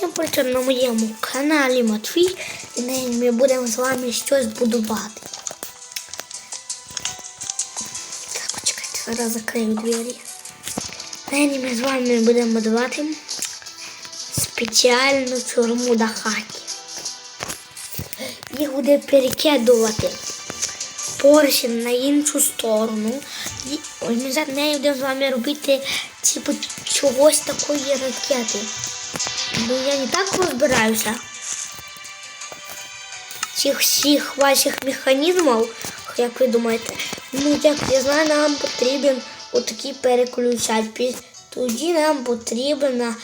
Всім привіт на моєму каналі Матвій. І нині ми будемо з вами щось будувати. Так, почекайте, зараз закрию двері. Нині ми з вами будемо будувати спеціальну тюрму до хаті. Їх буде перекидувати поршень на іншу сторону. І ми за нею будемо з вами робити типу чогось такої ракети. Ну я не так розбираюся. Цих всіх ваших механізмів, як ви думаєте, ну як я знаю, нам потрібен отакий переключатель. Тоді нам потрібен, е,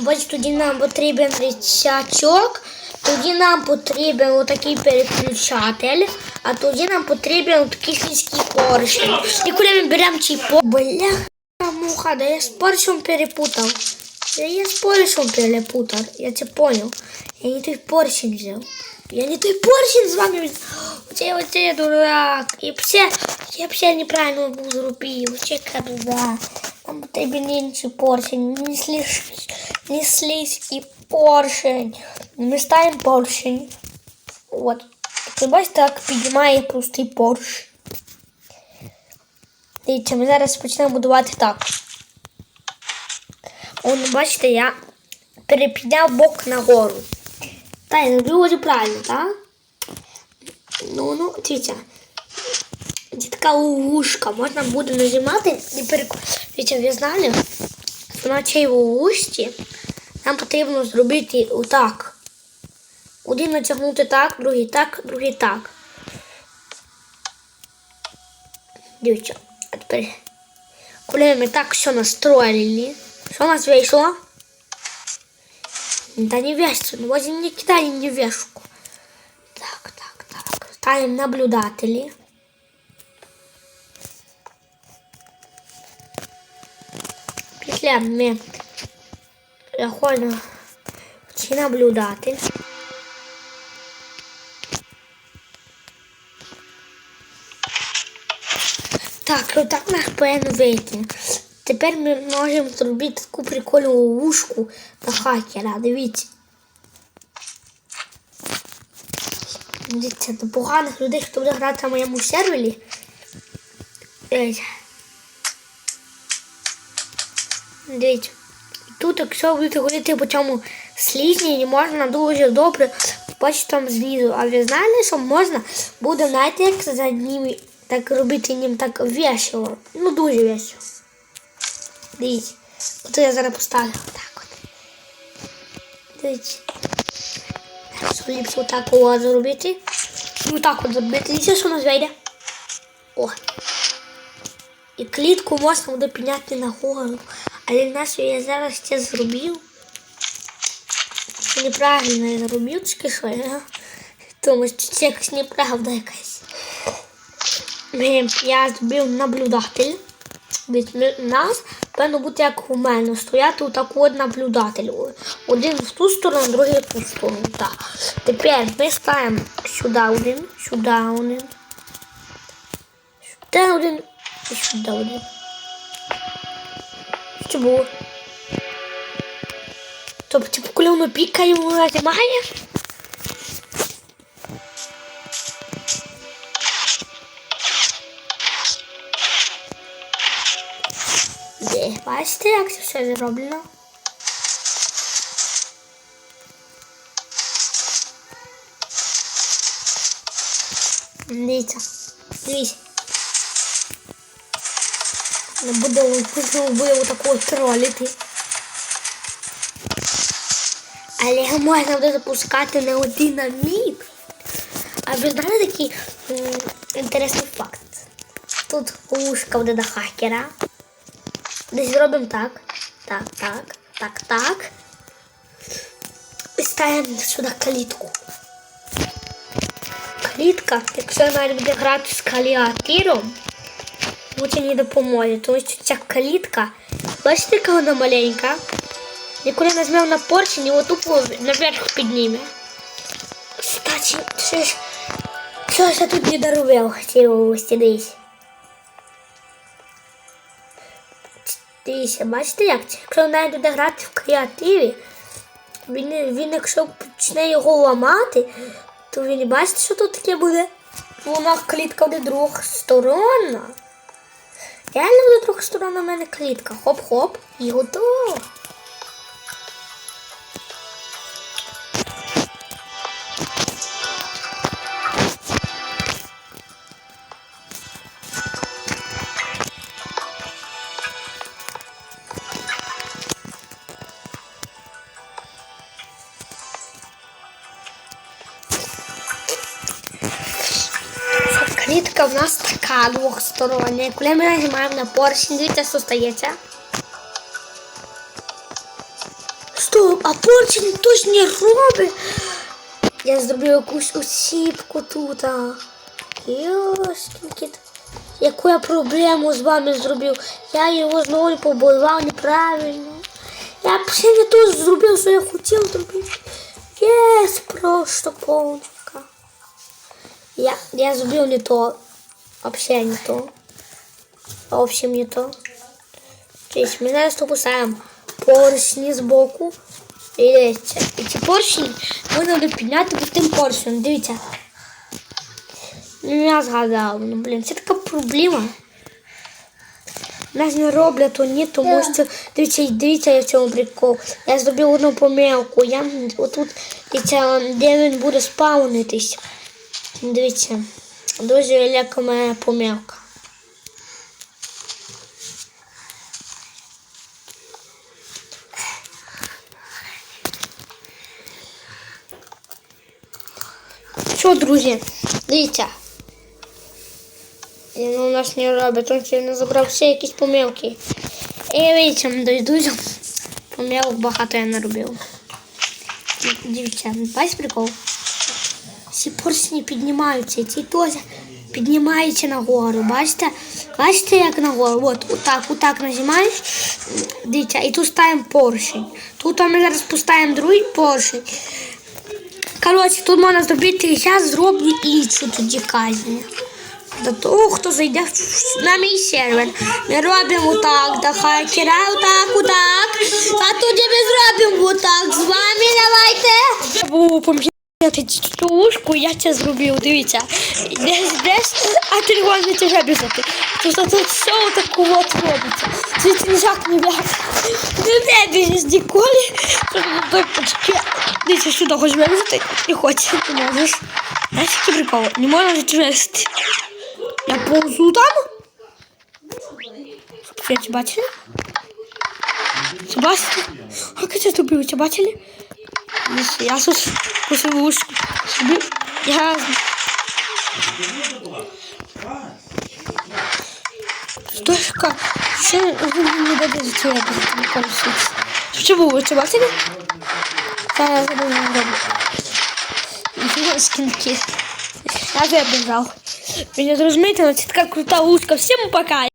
бачите, тоді нам потрібен рычажок, тоді нам потрібен отакий переключатель, а тоді нам потрібен отакий слизький поршень. І коли ми беремо цей по... Бля, муха, да я з поршнем перепутав. Да я с поршнем перепутал, я тебя понял. Я не той поршень взял. Я не той поршень з вами взял. Оце, оце дурак. І все, я все неправильно був зробив. Оце кабзда. Там потрібен інший поршень. Не слизь, не слизький поршень. Ми ставимо поршень. От. Ти бачите, так піднімає простий поршень. Дивіться, ми зараз почнемо будувати так. Он, бачите, я перепідняв бок нагору. Та я зроблю вроді правильно, так? Ну, ну, дивіться. Це така ловушка. Можна буде нажимати і перекрутити. Дивіться, ви знали, що на цій ловушці нам потрібно зробити отак. Один натягнути так, другий так, другий так. Дивіться, а тепер, коли ми так все настроїли, что у нас вышло? Да не вешаться, ну возьми не кидай не вешку. Так, так, так. Ставим наблюдатели. Петля ми заходимо в ці наблюдатель. Так, ну так наш повинен вийти. Тепер ми можемо зробити таку прикольну ловушку до хакера. Дивіться. Дивіться, до поганих людей, хто буде грати на моєму сервері. Дивіться. Тут, якщо ви ходити по цьому слізні, можна дуже добре бачити там знизу. А ви знали, що можна буде знаєте, як за ними так робити ним так весело. Ну дуже весело. Дивіться. От я зараз поставлю. Так от. Дивіться. Що ліпше отак от зробити. І отак от зробити. Дивіться, що у нас вийде. О. І клітку можна буде підняти нагору. Але нащо я зараз це зробив? Неправильно я зробив, чи що я? Тому що це якась неправда якась. Я зробив наблюдатель. Від нас певно бути як у мене. Стояти отак от наблюдатель. Один в ту сторону, другий в ту сторону. Так. Тепер ми ставимо сюди один, сюди один. Сюди один і сюди один. Що було? Тобто, коли воно пікає, воно нажимає? Де, бачите, як це все зроблено? Дивіться, дивіться. Не буде вбив такого тролити. Але його можна буде запускати на один динаміт. А ви знали такий інтересний факт? Тут ушка буде до хакера. Десь зробимо так. Так, так, так, так. І ставимо сюди калітку. Калітка, якщо навіть буде грати з каліатиром, лучше не допоможе, тому що ця калітка, бачите, яка вона маленька? І коли нажмемо на поршень, його тупо наверх підніме. Кстати, що ж, що ж я тут не доробив цієї області, дивись. Дивіться, бачите як? Якщо навіть буде грати в креативі, Він, він якщо почне його ламати, то він бачите, що тут таке буде? Вона клітка буде двохсторонна. Реально буде трьохсторонна в мене клітка. Хоп-хоп і готово. Клітка в нас така двохстороння. Коли ми нажимаємо на поршень, дивіться, що стається. Стоп, а поршень хтось не робить. Я зроблю якусь осіпку тут. Йошкінки. Яку я проблему з вами зробив? Я його знову побудував неправильно. Я ще не то зробив, що я хотів зробити. Єс, просто повненько. Я, я зробив не то. Вообще не то. В общем, не то. Тобто ми зараз допускаємо поршні з боку. І ці поршні можна буде підняти тим поршнем. Дивіться. Я згадав. Ну, блін, це така проблема. Нас не роблять вони, тому що дивіться, дивіться, я в цьому прикол. Я зробив одну помилку. Я отут, дивіться, де він буде спавнитись. Дивіться, дуже велика моя помилка. Що, друзі, дивіться. І ну, у нас не робить, тому що не забрав всі якісь помилки. І дивіться, друзі, помилок багато я не робив. Дивіться, бачите прикол? Всі поршні піднімаються, ці теж піднімаються нагору. Бачите? Бачите, як нагору? От, отак, отак нажимаєш. Дивіться, і тут ставимо поршень. Тут ми зараз поставимо другий поршень. Коротше, тут можна зробити, я зроблю іншу тоді казнь. До того, хто зайде на мій сервер. Ми робимо так, до хакера, отак, отак. А тоді ми зробимо отак. З вами давайте. Цю ушку, я це зробив, дивіться. Десь, десь, а ти не можете вже біжати. Тобто тут все отаку от робиться. Це ніяк не в'як. Не біжиш ніколи. Дивіться, сюди хочеш вирізати і хочеш, не можеш. Знаєш, який прикол? Не можна відвести. Я повзу там. Щоб це бачили? Це бачите? Як я це зробив? Бачили? Я тут посив ушки. Зробив. Я... Стошка. Ще не буде за це якось використовувати. Що було? Це бачили? Зараз я буду роблю. Скинки. Я забежал. Вы не зрозумієте, але це така крута ушка. Всім пока.